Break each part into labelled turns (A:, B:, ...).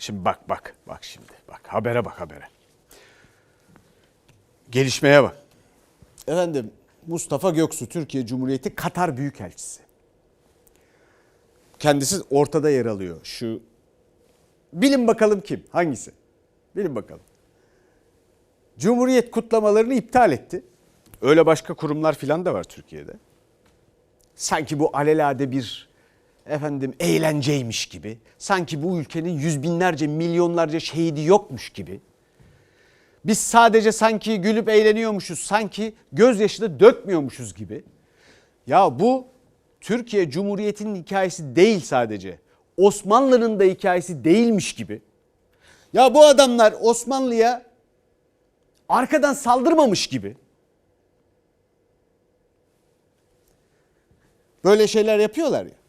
A: Şimdi bak bak bak şimdi bak habere bak habere. Gelişmeye bak. Efendim Mustafa Göksu Türkiye Cumhuriyeti Katar Büyükelçisi. Kendisi ortada yer alıyor. Şu bilin bakalım kim? Hangisi? Bilin bakalım. Cumhuriyet kutlamalarını iptal etti. Öyle başka kurumlar filan da var Türkiye'de. Sanki bu alelade bir efendim eğlenceymiş gibi. Sanki bu ülkenin yüz binlerce, milyonlarca şehidi yokmuş gibi. Biz sadece sanki gülüp eğleniyormuşuz, sanki gözyaşı da dökmüyormuşuz gibi. Ya bu Türkiye Cumhuriyeti'nin hikayesi değil sadece. Osmanlı'nın da hikayesi değilmiş gibi. Ya bu adamlar Osmanlı'ya arkadan saldırmamış gibi. Böyle şeyler yapıyorlar ya.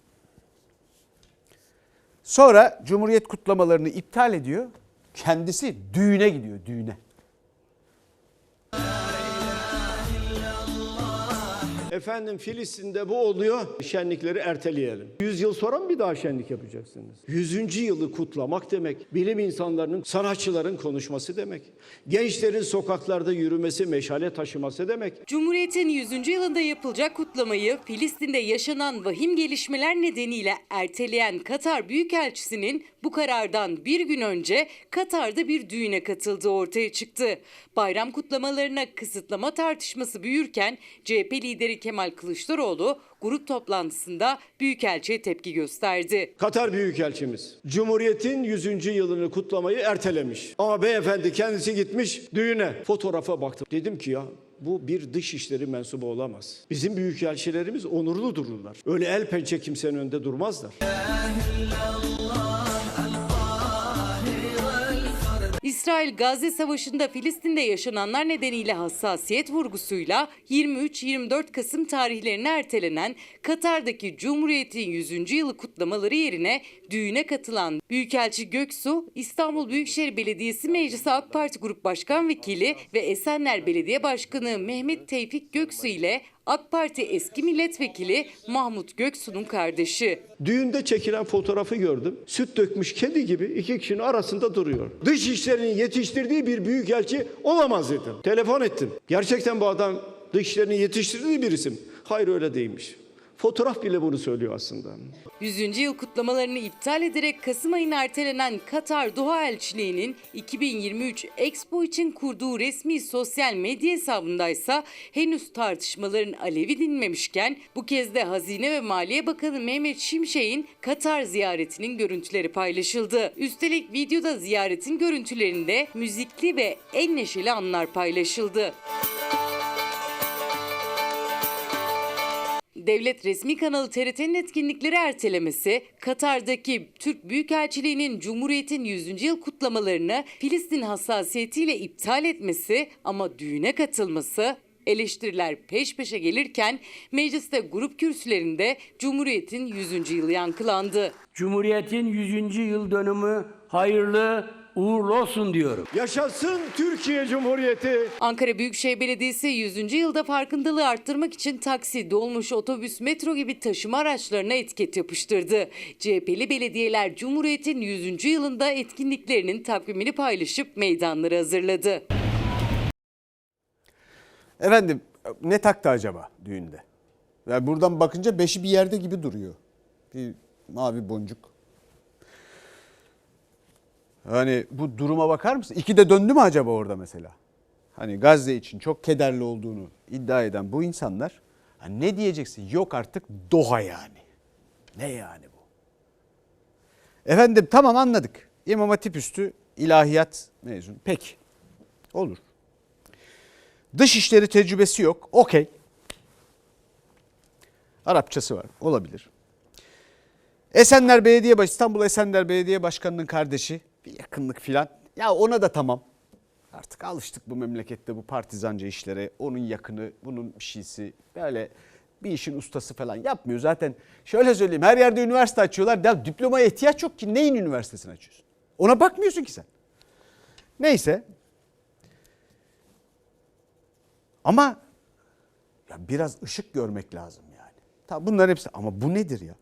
A: Sonra Cumhuriyet kutlamalarını iptal ediyor. Kendisi düğüne gidiyor, düğüne.
B: Efendim Filistin'de bu oluyor. Şenlikleri erteleyelim. 100 yıl sonra mı bir daha şenlik yapacaksınız? 100. yılı kutlamak demek. Bilim insanlarının, sanatçıların konuşması demek. Gençlerin sokaklarda yürümesi, meşale taşıması demek.
C: Cumhuriyet'in 100. yılında yapılacak kutlamayı Filistin'de yaşanan vahim gelişmeler nedeniyle erteleyen Katar Büyükelçisi'nin bu karardan bir gün önce Katar'da bir düğüne katıldığı ortaya çıktı. Bayram kutlamalarına kısıtlama tartışması büyürken CHP lideri Kemal Kılıçdaroğlu grup toplantısında Büyükelçi'ye tepki gösterdi.
B: Katar Büyükelçimiz Cumhuriyet'in 100. yılını kutlamayı ertelemiş. Ama beyefendi kendisi gitmiş düğüne. Fotoğrafa baktım. Dedim ki ya bu bir dışişleri mensubu olamaz. Bizim büyükelçilerimiz onurlu dururlar. Öyle el pençe kimsenin önünde durmazlar.
C: İsrail Gazze Savaşı'nda Filistin'de yaşananlar nedeniyle hassasiyet vurgusuyla 23-24 Kasım tarihlerine ertelenen Katar'daki Cumhuriyet'in 100. yılı kutlamaları yerine düğüne katılan Büyükelçi Göksu, İstanbul Büyükşehir Belediyesi Meclisi AK Parti Grup Başkan Vekili ve Esenler Belediye Başkanı Mehmet Tevfik Göksu ile AK Parti eski milletvekili Mahmut Göksu'nun kardeşi.
B: Düğünde çekilen fotoğrafı gördüm. Süt dökmüş kedi gibi iki kişinin arasında duruyor. Dış işlerinin yetiştirdiği bir büyükelçi olamaz dedim. Telefon ettim. Gerçekten bu adam dış işlerinin yetiştirdiği bir isim. Hayır öyle değilmiş. Fotoğraf bile bunu söylüyor aslında.
C: 100. yıl kutlamalarını iptal ederek Kasım ayına ertelenen Katar Doha Elçiliği'nin 2023 Expo için kurduğu resmi sosyal medya hesabındaysa henüz tartışmaların alevi dinmemişken bu kez de Hazine ve Maliye Bakanı Mehmet Şimşek'in Katar ziyaretinin görüntüleri paylaşıldı. Üstelik videoda ziyaretin görüntülerinde müzikli ve en neşeli anlar paylaşıldı. Devlet resmi kanalı TRT'nin etkinlikleri ertelemesi, Katar'daki Türk Büyükelçiliği'nin Cumhuriyet'in 100. yıl kutlamalarını Filistin hassasiyetiyle iptal etmesi ama düğüne katılması eleştiriler peş peşe gelirken mecliste grup kürsülerinde Cumhuriyet'in 100. yılı yankılandı.
D: Cumhuriyet'in 100. yıl dönümü hayırlı uğurlu olsun diyorum.
B: Yaşasın Türkiye Cumhuriyeti.
C: Ankara Büyükşehir Belediyesi 100. yılda farkındalığı arttırmak için taksi, dolmuş, otobüs, metro gibi taşıma araçlarına etiket yapıştırdı. CHP'li belediyeler Cumhuriyet'in 100. yılında etkinliklerinin takvimini paylaşıp meydanları hazırladı.
A: Efendim ne taktı acaba düğünde? Yani buradan bakınca beşi bir yerde gibi duruyor. Bir mavi boncuk. Hani bu duruma bakar mısın? İki de döndü mü acaba orada mesela? Hani Gazze için çok kederli olduğunu iddia eden bu insanlar hani ne diyeceksin? Yok artık Doha yani. Ne yani bu? Efendim tamam anladık. İmam Hatip üstü ilahiyat mezun. Peki. Olur. Dışişleri tecrübesi yok. Okey. Arapçası var. Olabilir. Esenler Belediye Baş İstanbul Esenler Belediye Başkanı'nın kardeşi bir yakınlık filan. Ya ona da tamam. Artık alıştık bu memlekette bu partizanca işlere. Onun yakını, bunun bir şeysi. Böyle bir işin ustası falan yapmıyor. Zaten şöyle söyleyeyim her yerde üniversite açıyorlar. Ya diplomaya ihtiyaç yok ki. Neyin üniversitesini açıyorsun? Ona bakmıyorsun ki sen. Neyse. Ama ya biraz ışık görmek lazım yani. Tamam bunların hepsi ama bu nedir ya?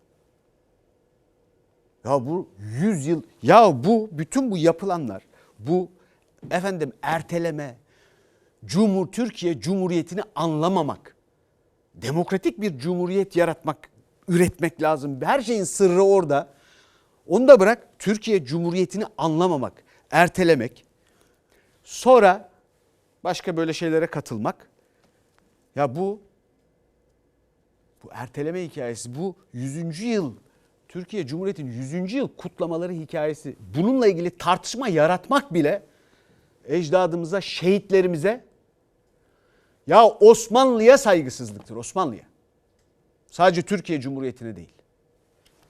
A: Ya bu 100 yıl ya bu bütün bu yapılanlar bu efendim erteleme Cumhur Türkiye Cumhuriyeti'ni anlamamak. Demokratik bir cumhuriyet yaratmak, üretmek lazım. Her şeyin sırrı orada. Onu da bırak Türkiye Cumhuriyeti'ni anlamamak, ertelemek. Sonra başka böyle şeylere katılmak. Ya bu bu erteleme hikayesi, bu 100. yıl Türkiye Cumhuriyeti'nin 100. yıl kutlamaları hikayesi. Bununla ilgili tartışma yaratmak bile ecdadımıza, şehitlerimize ya Osmanlı'ya saygısızlıktır, Osmanlı'ya. Sadece Türkiye Cumhuriyeti'ne değil.